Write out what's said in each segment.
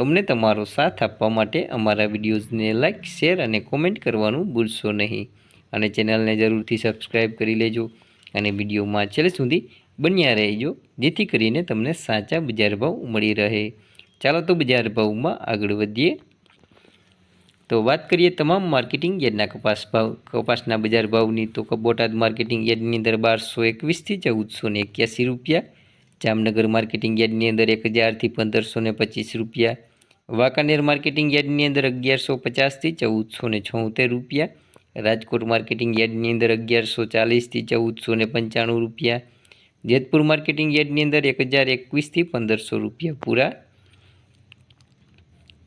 તો અમને તમારો સાથ આપવા માટે અમારા વિડીયોઝને લાઇક શેર અને કોમેન્ટ કરવાનું ભૂલશો નહીં. અને ચેનલને જરૂરથી સબસ્ક્રાઈબ કરી લેજો અને વિડીયોમાં છેલ્લે સુધી બન્યા રહેજો, જેથી કરીને તમને સાચા બજાર ભાવ મળી રહે. ચાલો તો બજાર ભાવમાં આગળ વધીએ. તો વાત કરીએ તમામ માર્કેટિંગ યાર્ડના કપાસ ભાવ. કપાસના બજાર ભાવની તો બોટાદ માર્કેટિંગ યાર્ડની અંદર બારસો એકવીસથી ચૌદસો ને એક્યાસી રૂપિયા, જામનગર માર્કેટિંગ યાર્ડની અંદર એક હજારથી પંદરસો ને પચીસ રૂપિયા વાંકાનેર માર્કેટિંગ યાર્ડની અંદર અગિયારસો પચાસથી ચૌદસો ને છોતેર રૂપિયા. રાજકોટ માર્કેટિંગ યાર્ડની અંદર અગિયારસો ચાલીસથી ચૌદસો ને પંચાણું રૂપિયા. જેતપુર માર્કેટિંગ યાર્ડની અંદર એક હજાર એકવીસથી પંદરસો રૂપિયા પૂરા.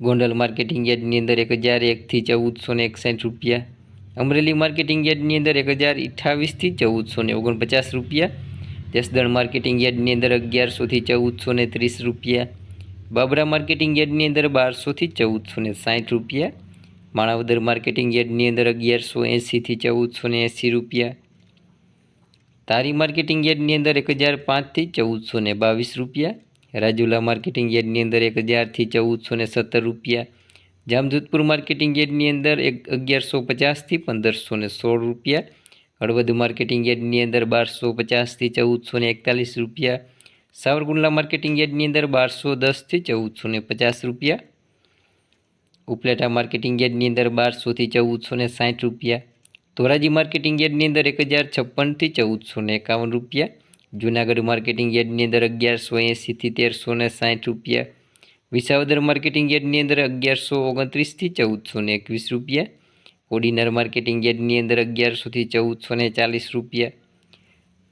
ગોંડલ માર્કેટિંગ યાર્ડની અંદર એક હજાર એકથી ચૌદસો ને એકસાઠ રૂપિયા. અમરેલી માર્કેટિંગ યાર્ડની અંદર એક હજાર અઠ્ઠાવીસથી ચૌદસો ને ઓગણપચાસ રૂપિયા. જસદણ માર્કેટિંગ યાર્ડની અંદર અગિયારસોથી ચૌદસો ને ત્રીસ રૂપિયા. બાબરા માર્કેટિંગ યાર્ડની અંદર બારસોથી ચૌદસો ને સાઠ રૂપિયા. માણાવદર માર્કેટિંગ યાર્ડની અંદર અગિયારસો એંસીથી ચૌદસો ને એંસી રૂપિયા. તારી માર્કેટિંગ યાર્ડની અંદર એક હજાર પાંચથી ચૌદસો ને બાવીસ રૂપિયા. રાજુલા માર્કેટિંગ યાર્ડની અંદર એક હજારથી ચૌદસો ને સત્તર રૂપિયા. જામજોધપુર માર્કેટિંગ યાર્ડની અંદર એક અગિયારસો પચાસથી પંદરસો ને સોળ રૂપિયા. હળવદ માર્કેટિંગ યાર્ડની અંદર બારસો પચાસથી ચૌદસો ને એકતાલીસ રૂપિયા. સાવરકુંડલા માર્કેટિંગ યાર્ડની અંદર બારસો દસથી ચૌદસો ને પચાસ રૂપિયા. ઉપલેટા માર્કેટિંગ યાર્ડની અંદર બારસોથી ચૌદસો ને સાઠ રૂપિયા. ધોરાજી માર્કેટિંગ યાર્ડની અંદર એક હજાર છપ્પનથી ચૌદસો ને એકાવન રૂપિયા. જૂનાગઢ માર્કેટિંગ યાર્ડની અંદર અગિયારસો એંસીથી તેરસો ને સાઠ રૂપિયા. વિસાવદર માર્કેટિંગ યાર્ડની અંદર અગિયારસો ઓગણત્રીસથી ચૌદસો ને એકવીસ રૂપિયા. ઓડિનર માર્કેટિંગ યાર્ડની અંદર અગિયારસોથી ચૌદસો ને ચાલીસ રૂપિયા.